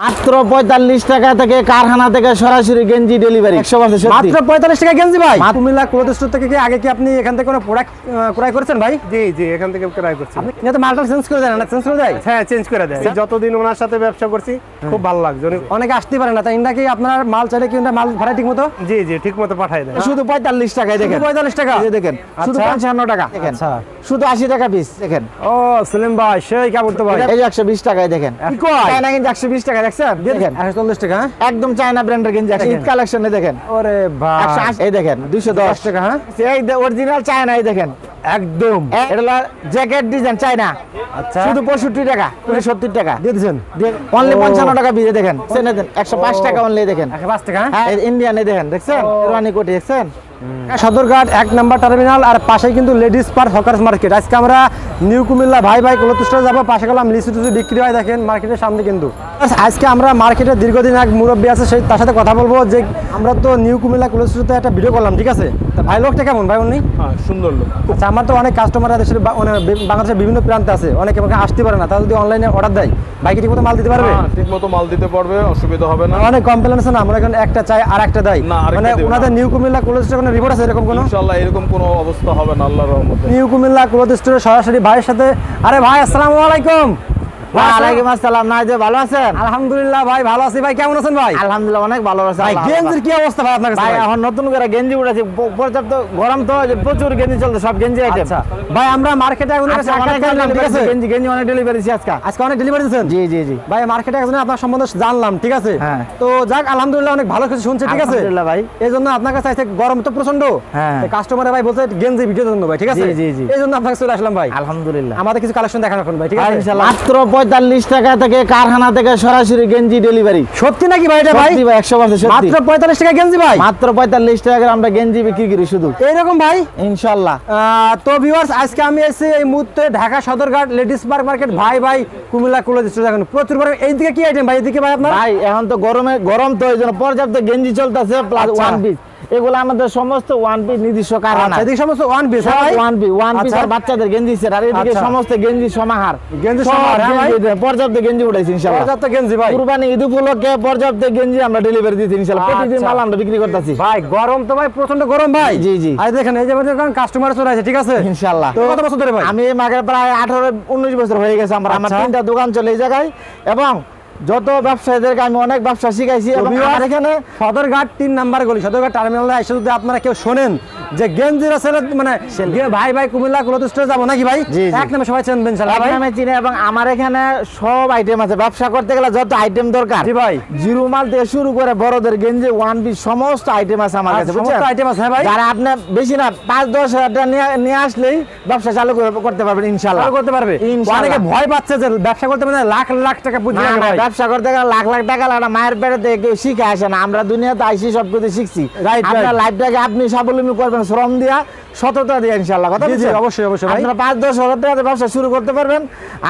মাত্র পঁয়তাল্লিশ টাকা থেকে কারখানা থেকে সরাসরি গেঞ্জি ডেলিভারি একশো পার্সেন্ট মাত্র পঁয়তাল্লিশ টাকা গেঞ্জি ভাই। কুমিল্লা ক্লোথ স্টোর থেকে কি আগে কি আপনি এখান থেকে কোনো প্রোডাক্ট ক্রয় করেছেন ভাই? জি জি এখান থেকে ক্রয় করছি। আপনি তো মালটা চেঞ্জ করে দেন না চেঞ্জ করে দেয়? হ্যাঁ চেঞ্জ করে দেয়। যতদিন ওনার সাথে ব্যবসা করছি খুব ভালো লাগছে। অনেকে আসতে পারে না তাই ইন্ডা কি আপনার মাল চাইলে কি মাল ভাড়া ঠিক মতো জি জি ঠিক মতো পাঠাই দেয় শুধু পঁয়তাল্লিশ টাকায় দেখেন। পঁয়তাল্লিশ টাকা? এই দেখেন শুধু আচ্ছা। পঞ্চান্ন টাকা। দেখেন আচ্ছা। শুধু আশি টাকা পিস দেখেন। ও সেলিম ভাই সেই কাপড় তো ভাই। এই একশো বিশ টাকায় দেখেন। একশো বিশ টাকা দেখছেন দেখেন। একশো চল্লিশ টাকা হ্যাঁ? একদম চায়না ব্র্যান্ডের গেঞ্জি একশো ঈদ কালেকশনে দেখেন। ওরে ভাই। এই দেখেন দুইশো দশ। দশ টাকা হ্যাঁ? এই অরিজিনাল চায়না এই দেখেন। একদম। এটা জ্যাকেট ডিজাইন চায়না আচ্ছা। শুধু পঁয়ষট্টি টাকা সত্তর টাকা। দিয়ে দিচ্ছেন অনলি পঞ্চান্ন টাকা বিয়ে দেখেন। একশো পাঁচ টাকা অনলি দেখেন। একশো পাঁচ টাকা হ্যাঁ? হ্যাঁ ইন্ডিয়ানে দেখেন দেখছেন? রানি কোটি দেখছেন? সদরঘাট এক নাম্বার টার্মিনাল আর পাশেই কিন্তু লেডিস পার হকার্স মার্কেট। আজকে আমরা নিউ কুমিল্লা ভাই ভাই কলতুষ্টে যাব পাশে গেলাম লিচু টুচু বিক্রি হয় দেখেন মার্কেটের সামনে কিন্তু। আজকে আমরা মার্কেটে দীর্ঘদিন এক মুরব্বী আছে সেই তার সাথে কথা বলব যে আমরা তো নিউ কুমিল্লা কলতুষ্টতে একটা ভিডিও করলাম ঠিক আছে? তা ভাই লোকটা কেমন? ভাই উনি? হ্যাঁ সুন্দর লোক। আচ্ছা আমার তো অনেক কাস্টমার দেশের মানে বাংলাদেশের বিভিন্ন প্রান্তে আছে। অনেকে আমাকে আসতে পারে না তারা যদি অনলাইনে অর্ডার দেয় বাইকে ঠিক মতো মাল দিতে পারবে? ঠিক মতো মাল দিতে পারবে অসুবিধা হবে না। অনেক কমপ্লেন আছে না আমরা এখন একটা চাই আর একটা দেয়। মানে ওনাদের নিউ কুমিল্লা কলতুষ্টে কোনো রিপোর্ট আছে এরকম কোনো? ইনশাআল্লাহ এরকম কোনো অবস্থা হবে না আল্লাহর রহমতে। নিউ কুমিল্লা ক্লোথ স্টোরে সরাসরি ভাইয়ের সাথে। আরে ভাই আসসালামু আলাইকুম। ওয়ালাইকুম আসসালাম না ভালো আছেন? আলহামদুলিল্লাহ ভাই ভালো আছি। ভাই কেমন আছেন ভাই? আলহামদুলিল্লাহ অনেক ভালো আছে ভাই গেঞ্জির কি অবস্থা ভাই আপনার ভাই ভাই? এখন নতুন করে গেঞ্জি উঠেছে পর্যাপ্ত গরম তো প্রচুর গেঞ্জি চলছে সব গেঞ্জি আইটেম ভাই আমরা মার্কেটে এখন ঠিক আছে? গেঞ্জি গেঞ্জি অনেক ডেলিভারি আজকে। আজকে অনেক ডেলিভারি দিয়েছেন জি জি জি। ভাই মার্কেটে একজন আপনার সম্বন্ধে জানলাম ঠিক আছে? হ্যাঁ। তো যাক আলহামদুলিল্লাহ অনেক ভালো কিছু শুনছে ঠিক আছে? আলহামদুলিল্লাহ ভাই। এই জন্য আপনার কাছে আইছে গরম তো প্রচণ্ড হ্যাঁ। কাস্টমার ভাই বলছে গেঞ্জি ভিডিও জন্য ভাই ঠিক আছে? জি, জি, জি। এই জন্য আপনার কাছে চলে আসলাম ভাই। আলহামদুলিল্লাহ। আমাদের কিছু কালেকশন দেখান এখন ভাই ঠিক আছে? ইনশাআল্লাহ। মাত্র পঁয়তাল্লিশ টাকা থেকে কারখানা থেকে সরাসরি গেঞ্জি ডেলিভারি সত্যি নাকি ভাই এটা ভাই? ভাই একশো পার্সেন্ট মাত্র পঁয়তাল্লিশ টাকা গেঞ্জি ভাই? মাত্র পঁয়তাল্লিশ টাকা করে আমরা গেঞ্জি বিক্রি করি শুধু। এইরকম ভাই? ইনশাল্লাহ। তো ভিউয়ার্স আজকে আমি এসেছি এই মুহূর্তে Dhaka Sadarghat ladies park market ভাই ভাই কুমিল্লা কুলো দেখুন প্রচুর পরিমাণে এইদিকে কি আইটেম ভাই? এদিকে ভাই আপনার? ভাই এখন তো গরমে গরম তো এই জন্য পর্যাপ্ত গেঞ্জি চলতেছে প্লাস। ওয়ান পিস এগুলো আমাদের সমস্ত ওয়ান পিস নির্দিষ্ট কারখানা আচ্ছা এদিকে সমস্ত one piece one piece one piece. আর বাচ্চাদের গেঞ্জি সেট আর এদিকে আচ্ছা। সমস্ত গেঞ্জি সমাহার। গেঞ্জি সমাহার, হ্যাঁ। পর্যাপ্ত গেঞ্জি উঠাইছি ইনশাআল্লাহ। পর্যাপ্ত গেঞ্জি ভাই। কুরবানি ঈদ উপলক্ষে পর্যাপ্ত গেঞ্জি আমরা ডেলিভারি দিচ্ছি ইনশাআল্লাহ। প্রতিদিন আচ্ছা। মাল আমরা বিক্রি করতেছি। ভাই গরম তো ভাই প্রচণ্ড গরম ভাই। জি, জি। আর দেখেন এই যে আমাদের কাস্টমার চলে আসে ঠিক আছে? ইনশাআল্লাহ। তো কত বছর ধরে ভাই? আমি মাকে প্রায় আঠারো উনিশ বছর হয়ে গেছে আমার। আমার। তিনটা দোকান চলে এই জায়গায়। এবং যত ব্যবসায়ীদেরকে আমি অনেক ব্যবসা শিখাইছি এখানে সদরঘাট তিন নাম্বার গলি সদরঘাট টার্মিনালে এসে যদি আপনারা কেউ শোনেন যে গেঞ্জির আসলে মানে ভাই ভাই কুমিল্লা ক্লোথ স্টোরে যাব নাকি ভাই। এক নামে সবাই চেনবেন ভাই। আমি চিনি এবং আমার এখানে সব আইটেম আছে। ব্যবসা করতে গেলে যত আইটেম দরকার জি ভাই। জিরো মাল থেকে শুরু করে বড়দের গেঞ্জি ওয়ান পিস সমস্ত আইটেম আছে আমার কাছে আচ্ছা, সমস্ত আইটেম আছে হ্যাঁ ভাই। যারা আপনি বেশি না পাঁচ দশ হাজার টাকা নিয়ে আসলেই ব্যবসা চালু করতে পারবেন ইনশাল্লাহ করতে পারবে। অনেকে ভয় পাচ্ছে যে ব্যবসা করতে মানে লাখ লাখ টাকা পুঁজি ব্যবসা করতে গেলে লাখ লাখ টাকা লাগে মায়ের পেটে থেকে কেউ শিখে আসে না। আমরা দুনিয়াতে আইসি সব কিছু শিখছি আপনার লাইফটাকে আপনি স্বাবলম্বী করবেন শ্রম দিয়া সততা দিয়ে ইনশাল্লাহ কথা জি, অবশ্যই, অবশ্যই আপনারা পাঁচ দশ হাজার টাকাতে ব্যবসা শুরু করতে পারবেন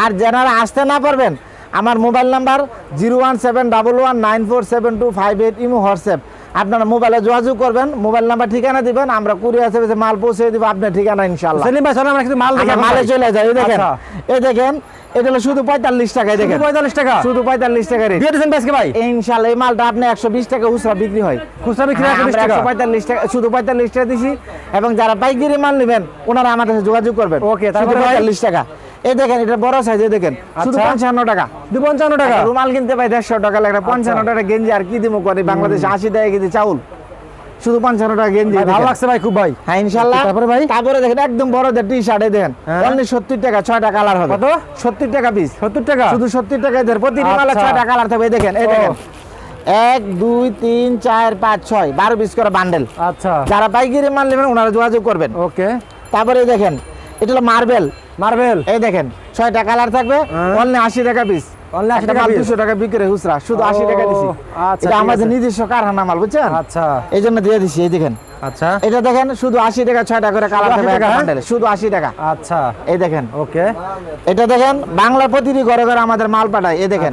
আর যারা আসতে না পারবেন আমার mobile number zero one seven double one nine four seven two five eight imo WhatsApp. আপনারা মোবাইলে যোগাযোগ করবেন মোবাইল নাম্বার ঠিকানা দিবেন আমরা কুরিয়ার সার্ভিসে মাল পৌঁছে দিব আপনার ঠিকানা ইনশাল্লাহ মালে চলে যায় এই দেখেন আচ্ছা। এই দেখেন এটা হলো শুধু পঁয়তাল্লিশ টাকায় দেখেন। পঁয়তাল্লিশ টাকা? শুধু পঁয়তাল্লিশ টাকা রেট। দিয়ে দিয়েছেন আজকে ভাই? ইনশাল্লাহ এই মালটা আপনি একশো বিশ টাকা খুচরা বিক্রি হয়। খুচরা বিক্রি হ্যাঁ, একশো আমরা পঁয়তাল্লিশ টাকা শুধু পঁয়তাল্লিশ টাকা দিছি। এবং যারা পাইকারি মাল নেবেন ওনারা আমাদের সাথে যোগাযোগ করবেন। শুধু তারপরে পঁয়তাল্লিশ টাকা। এই দেখেন এটা বড় সাইজ দেখেন। শুধু আচ্ছা। পঞ্চান্ন টাকা। দু পঞ্চান্ন টাকা? রুমাল কিনতে পাই দেড়শো টাকা লাগে পঞ্চান্ন টাকা গেঞ্জি আর কি দিব করে বাংলাদেশে আশি টাকা কেজি চাউল। শুধু পঞ্চান্ন টাকা গেঞ্জি ভালো লাগছে ভাই খুব ভাই। হ্যাঁ ইনশাল্লাহ তারপরে ভাই? তারপরে দেখেন একদম বড়দের টি শার্টে দেখেন। অনলি সত্তর টাকা ছয়টা কালার হবে। কত? সত্তর টাকা পিস সত্তর টাকা? শুধু সত্তর টাকায় দেন। প্রতিটি মালে। ছয়টা কালার থাকবে দেখেন এই দেখেন। এক দুই তিন চার পাঁচ ছয় বারো পিস করে বান্ডেল আচ্ছা। যারা পাইকারি মাল নেবেন ওনারা যোগাযোগ করবেন। ওকে। তারপরে দেখেন এটা হলো মার্বেল মার্বেল এই দেখেন ছয়টা কালার থাকবে হ্যাঁ। অনলি আশি টাকা পিস Only 80 টাকা piece? দুশো টাকা বিক্রি হুসরা শুধু আশি টাকা দিছি। আচ্ছা, এটা আমাদের নিজস্ব কারখানা মাল বুঝছেন? আচ্ছা। এই জন্য দিয়ে দিছি এই দেখেন। আচ্ছা। এটা দেখেন শুধু আশি টাকা ছয়টা করে কালার থাকবে টাকা, একটা হ্যাঁ? বান্ডেলে শুধু আশি টাকা। আচ্ছা। এই দেখেন। ওকে। এটা দেখেন বাংলার প্রতিটি ঘরে ঘরে আমাদের মাল পাঠায় এই দেখেন।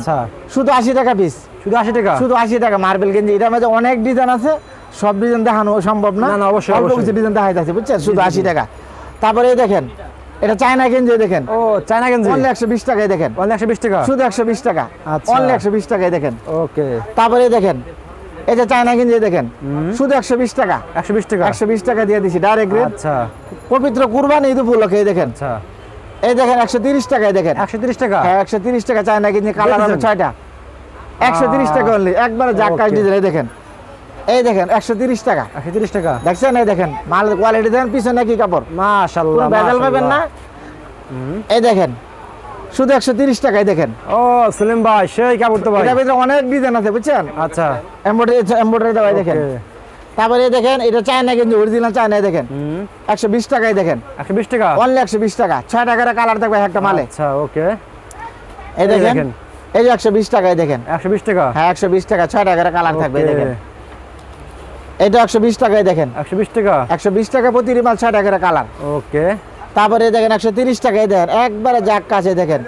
শুধু আশি টাকা পিস শুধু আশি টাকা? শুধু আশি টাকা মার্বেল গেঞ্জি এটার মধ্যে অনেক ডিজাইন আছে সব ডিজাইন দেখানো সম্ভব না। অবশ্যই, ডিজাইন দেখাইতেছে বুঝছেন? শুধু আশি টাকা। তারপরে এই দেখেন এটা চায়না গেঞ্জি দেখেন। ও চায়না গেঞ্জি অনলি একশো বিশ টাকায় দেখেন। অনলি একশো বিশ টাকা? শুধু একশো বিশ টাকা। আচ্ছা। অনলি একশো বিশ টাকায় দেখেন। ওকে। তারপরে দেখেন এই যে চায়না গেঞ্জি দেখেন। শুধু একশো বিশ টাকা। একশো বিশ টাকা? একশো বিশ টাকা দিয়ে দিছি ডাইরেক্ট রেট আচ্ছা। পবিত্র কুরবানি ঈদ উপলক্ষে দেখেন। আচ্ছা। এই দেখেন একশো তিরিশ টাকায় দেখেন। একশো তিরিশ টাকা? হ্যাঁ একশো তিরিশ টাকা চায়না গেঞ্জি কালার হবে দেখেছেন? ছয়টা। একশো তিরিশ টাকা অনলি একবারে জাক্কা Okay. ডিজেল দেখেন। এই দেখেন একশো তিরিশ টাকা। একশো তিরিশ টাকা। দেখছেন? এই দেখেন মাল কোয়ালিটি দেখেন পিছনে কি কাপড়? মাশাল্লাহ কোনো ভেজাল পাবেন না। এই দেখেন শুধু একশো তিরিশ টাকায় দেখেন। ও সেলিম ভাই সেই কাপড় তো ভাই। ভিতরে অনেক ডিজাইন আছে বুঝছেন? আচ্ছা। এমব্রয়ডারি এমব্রয়ডারি দেওয়া দেখেন. তারপরে দেখেন এটা চায়না কিন্তু অরিজিনাল চায়নায় দেখেন। একশো বিশ টাকায় দেখেন। একশো বিশ টাকা? অনলি একশো বিশ টাকা। ছয় টাকার কালার থাকবে একটা মালে। আচ্ছা ওকে এই দেখেন। এই যে একশো বিশ টাকায় দেখেন। একশো বিশ টাকা? হ্যাঁ একশো বিশ টাকা ছয় টাকার কালার থাকবে দেখেন। এটা একশো বিশ টাকায় দেখেন। একশো বিশ টাকা? একশো বিশ টাকা প্রতি মাল ছয় টাকার কালার। ওকে। তারপরে দেখেন একশো তিরিশ টাকায় দেখেন একবারে কাছে দেখেন।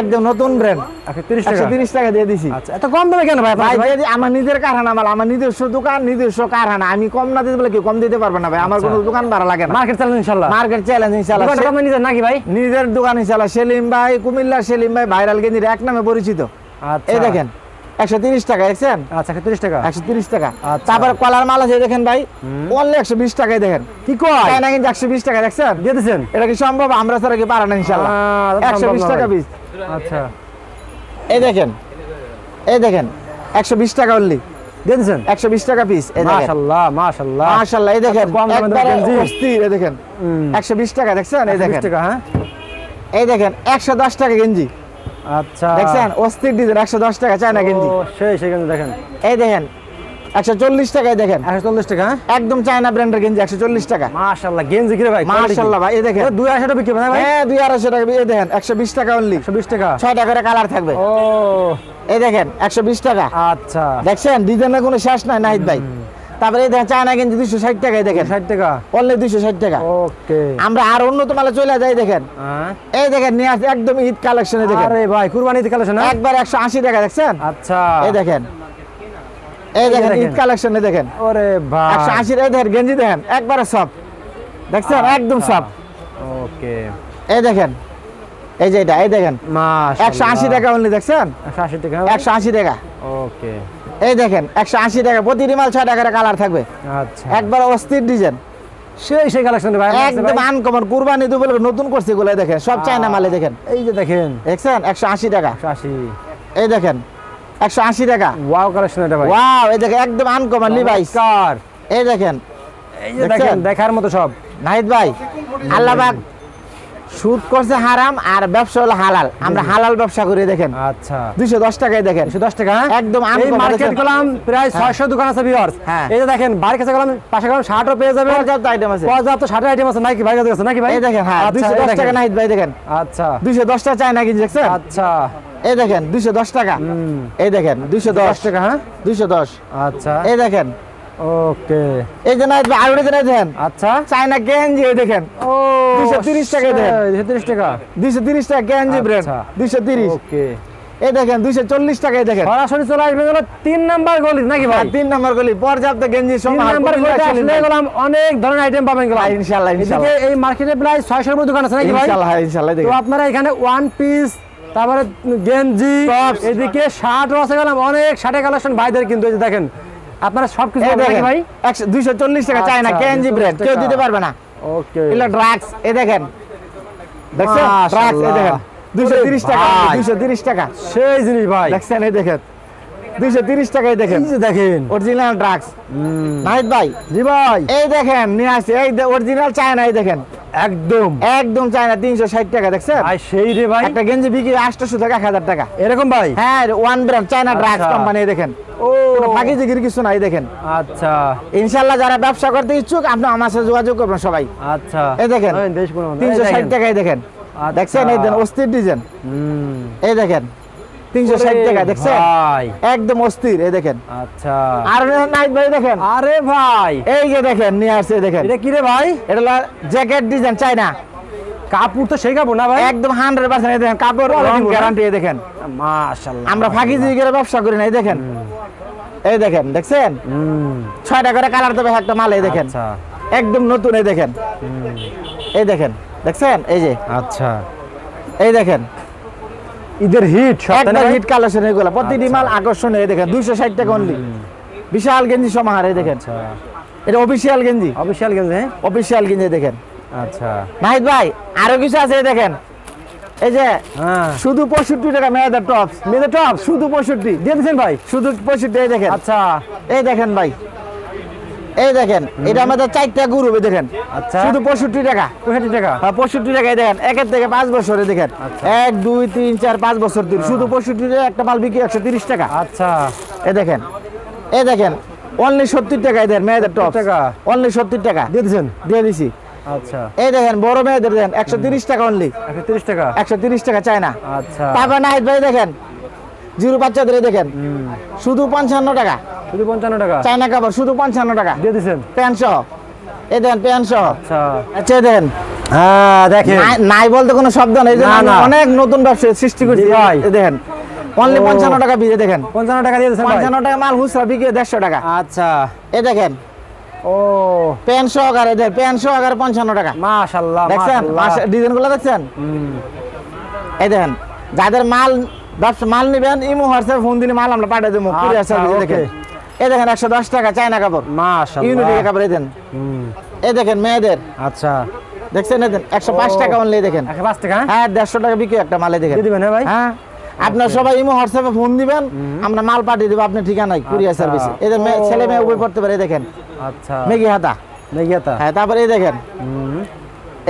একদম নতুন ব্র্যান্ড একশো তিরিশ একশো টাকা তিরিশ টাকা দিয়ে দিছি। আচ্ছা এত কম দামে কেন ভাই ভাই আমার নিজের কারখানা মাল আমার নিজস্ব দোকান নিজস্ব কারখানা। আমি কম না দিতে বলে কি কম দিতে পারব না ভাই। আমার কোনো দোকান ভাড়া লাগে না। মার্কেট চালান ইনশাল্লাহ মার্কেট চ্যালেঞ্জ ইনশাআল্লাহ। আপনার নিজের নাকি ভাই? নিজের দোকান ইনশাআল্লাহ। সেলিম ভাই কুমিল্লার সেলিম ভাই ভাইরাল গেঞ্জির এক নামে পরিচিত। আচ্ছা। এই দেখেন। একশো তিরিশ টাকা দেখছেন? আচ্ছা একশো তিরিশ টাকা। একশো তিরিশ টাকা। আচ্ছা। কলার মাল আছে দেখেন ভাই অনলি একশো বিশ টাকায় দেখেন। কি কয়? চায়না কিন্তু একশো বিশ টাকা দেখছেন? দিয়ে দিচ্ছেন এটা কি সম্ভব? আমরা ছাড়া কি পারে না ইনশাল্লাহ আহ, তা তো একশো বিশ টাকা পিস। আচ্ছা। এই দেখেন এই দেখেন একশো বিশ টাকা অনলি দিয়ে দিচ্ছেন একশো বিশ টাকা পিস মাশাল্লাহ মাশাল্লাহ মাশাল্লাহ এই দেখেন এই দেখেন। একশো বিশ টাকা দেখছেন? এই 120 দেখেন। হ্যাঁ? এই দেখেন একশো দশ টাকা গেঞ্জি আচ্ছা। দেখছেন অস্থির ডিজাইন একশো দশ টাকা চায়না গেঞ্জি? সেই দেখেন। এই দেখেন একশো চল্লিশ টাকায় দেখেন। একশো চল্লিশ টাকা হ্যাঁ? একদম চায়না ব্র্যান্ডের গেঞ্জি একশো চল্লিশ টাকা। মাশাল্লাহ গেঞ্জি কিরে ভাই মাশাল্লাহ ভাই এই দেখেন। দুই আড়াইশো টাকা বিক্রি ভাই? হ্যাঁ দুই আড়াইশো টাকা এই দেখেন একশো বিশ টাকা অনলি একশো বিশ টাকা? করে কালার থাকবে। ও। এই দেখেন একশো বিশ টাকা। আচ্ছা। দেখছেন ডিজাইনের কোনো শেষ নাই নাহিদ ভাই। তারপরে দেখেন চায়না দুশো ষাট টাকায় দেখেন। ষাট টাকা? অনলি দুশো ষাট টাকা। ওকে। আমরা আর উন্নত মালে চলে যাই দেখেন। হ্যাঁ। এই দেখেন নিয়ে আসছে একদম ঈদ কালেকশনে দেখেন। আরে ভাই কুরবানি ঈদ কালেকশন হ্যাঁ? একবার একশো আশি টাকা দেখছেন? আচ্ছা। এই দেখেন। এই দেখেন দেখেন। ঈদ কালেকশনে দেখেন। ওরে ভাই। একশো আশি এই দেখেন গেঞ্জি দেখেন একবারে সব। দেখছেন? একদম সব। ওকে। এই দেখেন। এই যে এটা এই দেখেন। একশো আশি টাকা অনলি দেখছেন? একশো আশি টাকা একশো আশি টাকা। ওকে। এই দেখেন একশো আশি টাকা প্রতিটি মাল ছয় টাকার কালার থাকবে। আচ্ছা। একবার অস্থির ডিজাইন সেই সেই কালেকশন ভাই একদম আনকমন কুরবানি তো নতুন করছে এগুলো দেখেন সব চায়না মালে দেখেন। এই যে দেখেন। দেখছেন? একশো আশি টাকা। একশো আশি। এই দেখেন একশো আশি টাকা। ওয়াও কালেকশন এটা ভাই। ওয়াও এই দেখেন একদম আনকমন লিভাইস কার এই দেখেন এই যে দেখেন দেখার মতো সব। নাহিদ ভাই আল্লাহবাগ সুদ করছে হারাম আর ব্যবসা হলো হালাল। আমরা হালাল ব্যবসা করি দেখেন। আচ্ছা। দুইশো দশ টাকায় দেখেন। একশো দশ টাকা হ্যাঁ? একদম এই মার্কেট। গেলাম প্রায় ছয়শো দোকান আছে হ্যাঁ। এই যে দেখেন বাড়ির কাছে গেলাম পাশে গেলাম শার্টও পেয়ে যাবেন। পর্যাপ্ত আইটেম আছে। পর্যাপ্ত শার্টের আইটেম আছে নাকি ভাই কাছে নাকি ভাই? দেখেন হ্যাঁ আচ্ছা, দুইশো দশ টাকা নাহিদ ভাই দেখেন। আচ্ছা। দুইশো দশ টাকা চায় না কিন্তু দেখছেন? আচ্ছা। এই দেখেন দুইশো দশ টাকা। এই দেখেন দুইশো দশ। দশ টাকা হ্যাঁ? দুইশো দশ। আচ্ছা। এই দেখেন ওকে এই যে ভাই আরও দেখেন দেখেন আচ্ছা। চায়না গেঞ্জি এই দেখেন। ও 230 টাকা দেন। দুশো তিরিশ টাকা। দুইশো তিরিশ টাকা গেঞ্জি ব্র্যান্ড আচ্ছা। দুইশো তিরিশ। ওকে এই দেখেন দুইশো চল্লিশ টাকায় দেখেন। সরাসরি চলে আসবে হলো তিন নাম্বার গলি নাকি ভাই? আর তিন নম্বর গলি পর্যাপ্ত গেঞ্জি তিন সমাহার নাম্বার কুমিল্লা গলিতে সেলিম আসলে গেলাম অনেক ধরনের আইটেম পাবেন গেলাম হ্যাঁ, ইনশাল্লাহ, ইনশাল্লাহ। এই মার্কেটে প্রায় ছয়শোর মতো দোকান আছে নাকি ভাই? ইনশাল্লাহ হ্যাঁ, ইনশাল্লাহ তো আপনারা এখানে ওয়ান পিস তারপরে গেঞ্জি। এদিকে শার্ট আছে গেলাম অনেক শার্টের কালেকশন ভাইদের কিন্তু এই যে দেখেন। আপনারা সব কিছু এই পাবেন নাকি দেখেন ভাই। একশো দুইশো চল্লিশ টাকা চাই না কেএনজি 240 ব্র্যান্ড কেউ দিতে পারবে না। ওকে। এগুলো ড্রাগস এ দেখেন। দেখছেন? ড্রাগস এ দেখেন। দুইশো তিরিশ টাকা ভাই। দুইশো তিরিশ টাকা। সেই জিনিস ভাই। দেখছেন এই দেখেন। দুইশো তিরিশ টাকায় দেখেন। এই যে দেখেন। অরিজিনাল ড্রাগস নাহিদ ভাই জি ভাই। এই দেখেন নিয়ে আসছে। এই অরিজিনাল চায়না এই দেখেন। একদম। একদম চায়না তিনশো ষাট টাকা দেখছেন? ভাই সেই রে ভাই। একটা গেঞ্জি বিক্রি আটশো টাকা এক হাজার টাকা। এরকম ভাই? হ্যাঁ one brand China drugs. Company দেখেন। ও। জিগির কিছু নাই দেখেন। আচ্ছা। ইনশাল্লাহ যারা ব্যবসা করতে ইচ্ছুক আপনি আমার সাথে যোগাযোগ করবেন সবাই। আচ্ছা। এই দেখেন ওই দেশ কোনো মতো। এই তিনশো ষাট দেখেন। টাকায় দেখেন। আচ্ছা। দেখছেন এই দেন অস্থির ডিজাইন। এই দেখেন তিনশো ষাট ওরে টাকা দেখছেন? ভাই। একদম অস্থির এই দেখেন। আচ্ছা। আর নাইট ভাই দেখেন। আরে ভাই। এই যে দেখেন নিয়ে আসছে দেখেন। এটা কি রে ভাই? এটা জ্যাকেট ডিজাইন চাই কাপড় তো সেই কাপড় না ভাই? একদম হান্ড্রেড পার্সেন্ট দেখেন কাপড় Quality রংগুলো। গ্যারান্টি দেখেন। মাশাআল্লাহ। আমরা ফাঁকি জিগের ব্যবসা করি না এই দেখেন। এই দেখেন দেখছেন? ছয়টা করে কালার দেবে একটা মাল এই দেখেন। আচ্ছা। একদম নতুন এই দেখেন। এই দেখেন দেখছেন? এই যে। আচ্ছা। এই দেখেন। ঈদের হিট একবার হিট কালেকশন এগুলো প্রতিটি মাল আকর্ষণীয় এই দেখেন দুইশো ষাট টাকা অনলি বিশাল গেঞ্জি সমাহার দেখেন। আচ্ছা। এটা অফিসিয়াল গেঞ্জি। অফিসিয়াল গেঞ্জি হ্যাঁ? অফিসিয়াল গেঞ্জি দেখেন। আচ্ছা। নাহিদ ভাই আরও কিছু আছে দেখেন। এই যে হ্যাঁ। শুধু পঁয়ষট্টি টাকা মেয়েদের টপ মেয়েদের টপ শুধু পঁয়ষট্টি। দিয়ে দিচ্ছেন ভাই শুধু পঁয়ষট্টি এই দেখেন। আচ্ছা। এই দেখেন ভাই এই দেখেন এটা আমাদের চারটা এই দেখেন। আচ্ছা। শুধু পঁয়ষট্টি টাকা। পঁয়ষট্টি টাকা? হ্যাঁ, পঁয়ষট্টি টাকায় দেখেন একের থেকে পাঁচ বছরে দেখেন। আচ্ছা। এক দুই তিন চার পাঁচ বছর দিন। শুধু পঁয়ষট্টি টাকা একটা মাল বিক্রি একশো তিরিশ টাকা। আচ্ছা। এই দেখেন এই দেখেন অনলি সত্তর টাকায় দেন মেয়েদের টপ টাকা? অনলি সত্তর টাকা। দিয়ে দিচ্ছেন দিয়ে দিছি। আচ্ছা। এই দেখেন বড় মেয়েদের দেন একশো তিরিশ টাকা অনলি একশো তিরিশ টাকা? একশো তিরিশ টাকা চায় না। আচ্ছা। তারপর নাহিদ ভাই দেখেন জিরো বাচ্চাদের দেখেন। শুধু পঞ্চান্ন টাকা। শুধু পঞ্চান্ন টাকা? চায়না কাপড় শুধু পঞ্চান্ন টাকা। দিয়ে দিচ্ছেন প্যান্ট সহ এই দেখেন প্যান্ট সহ আচ্ছা আচ্ছা দেখেন হ্যাঁ দেখেন। নাই- বলতে কোনো শব্দ নেই। অনেক নতুন ব্যবসা সৃষ্টি করছি। ভাই। দেখেন। অনলি পঞ্চান্ন টাকা বিয়ে দেখেন। পঞ্চান্ন টাকা দিয়ে পঞ্চান্ন টাকা মাল খুচরা বিক্রি দেড়শো টাকা। আচ্ছা। এই দেখেন। ও। প্যান্ট সহকারে দেন প্যান্ট সহকারে পঞ্চান্ন টাকা। মাশাল্লাহ দেখছেন? মাশাল্লাহ। ডিজাইনগুলো দেখছেন? এই দেখেন। যাদের মাল ব্যবসা মাল নিবেন ইমো হোয়াটসঅ্যাপ ফোন দিলে মাল আমরা পাঠিয়ে দেবো। কুরিয়ার আচ্ছা, দেখেন। এই দেখেন একশো দশ টাকা চায়না কাপড়। ইউনিটি কাপড় এই দেন। এই দেখেন মেয়েদের। আচ্ছা। দেখছেন এই দেন একশো পাঁচ টাকা অনলি দেখেন। একশো পাঁচ টাকা হ্যাঁ? হ্যাঁ দেড়শো টাকা বিক্রি একটা মালে দেখেন। দিবেন হ্যাঁ ভাই? হ্যাঁ। আপনার সবাই ইমো হোয়াটসঅ্যাপে ফোন দিবেন আমরা মাল পাঠিয়ে দেবো আপনার ঠিকানায় কুরিয়ার। সার্ভিসে এদের ছেলে মেয়ে উভয় পড়তে পারে দেখেন। আচ্ছা। মেঘি হাতা। নেগিয়াতা হ্যাঁ তারপরে এই দেখেন।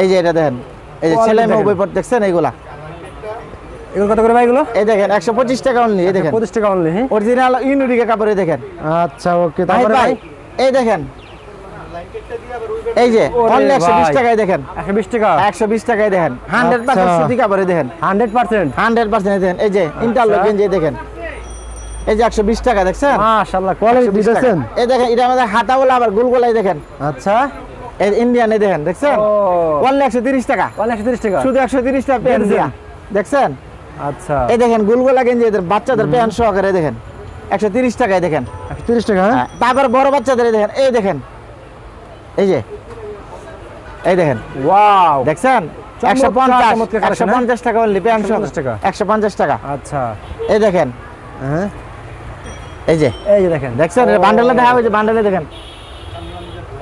এই যে এটা দেখেন। এই যে ছেলে মেয়ে। উভয় পড়তে দেখছেন এইগুলা। এগুলো কত করে ভাই এগুলো? এই দেখেন একশো পঁচিশ টাকা অনলি এই দেখেন। পঁচিশ টাকা অনলি হ্যাঁ অরিজিনাল ইউনিটিকে কাপড় দেখেন। আচ্ছা ওকে তারপরে ভাই এই দেখেন। এই যে অনলি একশো বিশ ভাই। টাকায় দেখেন। একশো বিশ টাকা? একশো বিশ টাকায় দেখেন। হান্ড্রেড পার্সেন্ট আচ্ছা। সুতি কাপড়ে দেখেন। হান্ড্রেড পার্সেন্ট হান্ড্রেড পার্সেন্ট দেখেন। এই যে ইন্টারলক আচ্ছা। গেঞ্জি দেখেন। এই যে একশো বিশ টাকা দেখছেন? মাশাল্লাহ কোয়ালিটি 120 এই দেখেন এটা আমাদের হাতা বলে আবার গোলগোলাই দেখেন। আচ্ছা। এই ইন্ডিয়ান দেখেন দেখছেন? অনলি একশো তিরিশ টাকা। ওয়ান একশো তিরিশ টাকা? শুধু একশো তিরিশ টাকা প্যান্ট দিয়া দেখছেন? আচ্ছা। এই দেখেন গোলগোলা গেঞ্জি এদের বাচ্চাদের প্যান্ট সহকারে দেখেন। একশো তিরিশ টাকায় দেখেন। একশো তিরিশ টাকা হ্যাঁ? হ্যাঁ, তারপর বড় বাচ্চাদের দেখেন এই দেখেন। এই যে এই দেখেন। ওয়াও। দেখছেন? একশো পঞ্চাশ একশো পঞ্চাশ টাকা অনলি প্যান্ট 150 টাকা। একশো পঞ্চাশ টাকা। আচ্ছা। এই দেখেন। হ্যাঁ? এই যে। এই যে দেখেন। দেখছেন? বান্ডেলে দেখা হয়েছে বান্ডেলে দেখেন।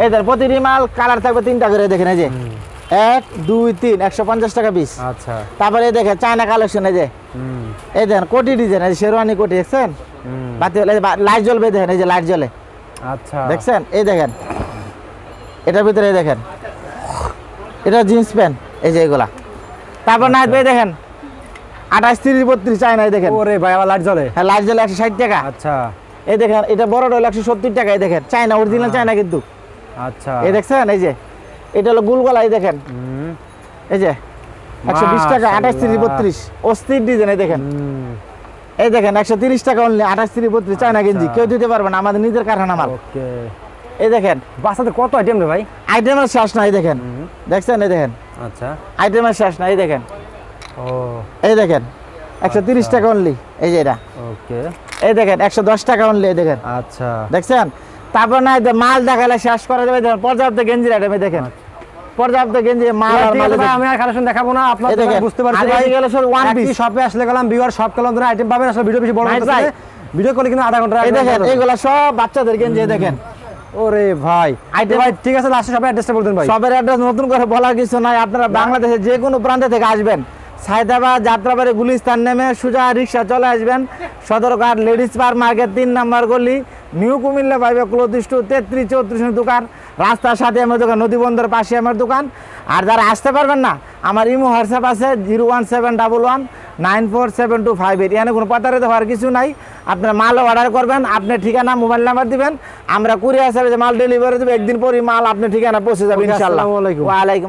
এই প্রতিটি মাল কালার থাকবে তিনটা করে দেখেন এই যে। এক দুই তিন একশো পঞ্চাশ টাকা পিস আচ্ছা। তারপরে দেখেন চায়না কালেকশন এই যে। এই দেখেন কোটি ডিজাইন এই শেরওয়ানি কোটি দেখছেন? বাতি লাইট জ্বলবে দেখেন এই যে লাইট জ্বলে। আচ্ছা। দেখছেন? এই দেখেন। এটার ভিতরে দেখেন। এটা জিন্স প্যান্ট এই যে এগুলা। তারপর নাইট ভাই দেখেন। আঠাশ তিরিশ বত্রিশ চাই না দেখেন। ওরে ভাই আবার লাইট জ্বলে? হ্যাঁ লাইট জ্বলে একশো ষাট টাকা। আচ্ছা। এই দেখেন এটা বড়টা হলো একশো সত্তর টাকা এই দেখেন। চায়না অরিজিনাল চায়না কিন্তু। আচ্ছা। এই দেখছেন? এই যে। এটা হলো গুলগলা এই দেখেন। এই যে একশো বিশ টাকা আঠাশ তিরিশ বত্রিশ। অস্থির ডিজাইন এই দেখেন। এই দেখেন একশো তিরিশ টাকা অনলি আঠাশ তিরিশ বত্রিশ চায়না গেঞ্জি। কেউ দিতে পারবে না আমাদের নিজের কারখানা মাল। এই দেখেন। বাসাতে কত আইটেম রে ভাই? আইটেমের শেষ না এই দেখেন। দেখছেন এই দেখেন? আচ্ছা। আইটেমের শেষ না এই দেখেন। ও। এই দেখেন একশো তিরিশ টাকা অনলি এই যে এটা। ওকে। এই দেখেন একশো দশ টাকা অনলি এই দেখেন। আচ্ছা। দেখছেন? তারপর না মাল দেখালে শেষ করা যাবে দেখেন পর্যাপ্ত গেঞ্জির আইটেম দেখেন। পর্যাপ্ত গেঞ্জি মাল আর মাল আমি আর কালেকশন দেখাবো না আপনারা বুঝতে পারছেন ভাই। one piece। শপে আসলে গেলাম সব কালাম ধরে আইটেম পাবেন আসলে ভিডিও বেশি বড় হচ্ছে ভিডিও করলে কিন্তু আধা ঘণ্টা এই দেখেন এইগুলা সব বাচ্চাদের গেঞ্জি দেখেন। ওরে ভাই। ভাই ঠিক আছে লাস্টে সবাই অ্যাড্রেসটা বলতেন ভাই। সবের অ্যাড্রেস নতুন করে বলার কিছু নাই আপনারা বাংলাদেশে যে কোনো প্রান্ত থেকে আসবেন। সায়দাবাদ যাত্রাবাড়ি গুলিস্তান নেমে সোজা রিক্সা চলে আসবেন। সদরঘাট লেডিস পার্ক মার্কেট তিন নাম্বার গলি নিউ কুমিল্লা পাইবে ক্লোদিষ্ট তেত্রিশ চৌত্রিশ দোকান। রাস্তার সাথে আমার দোকান নদী বন্দর পাশে আমার দোকান। আর যারা আসতে পারবেন না আমার ইমো হোয়াটসঅ্যাপ আছে zero one seven double one nine four seven two five eight. এখানে কোনো প্রতারিত হওয়ার কিছু নাই। আপনার মালও অর্ডার করবেন আপনি ঠিকানা মোবাইল নাম্বার দিবেন। আমরা কুরিয়ার সার্ভিসে মাল ডেলিভারি দেবো একদিন পরই মাল আপনি ঠিকানা পৌঁছে যাবে ইনশাল্লাহ আলাইকুম। ওয়ালাইকুম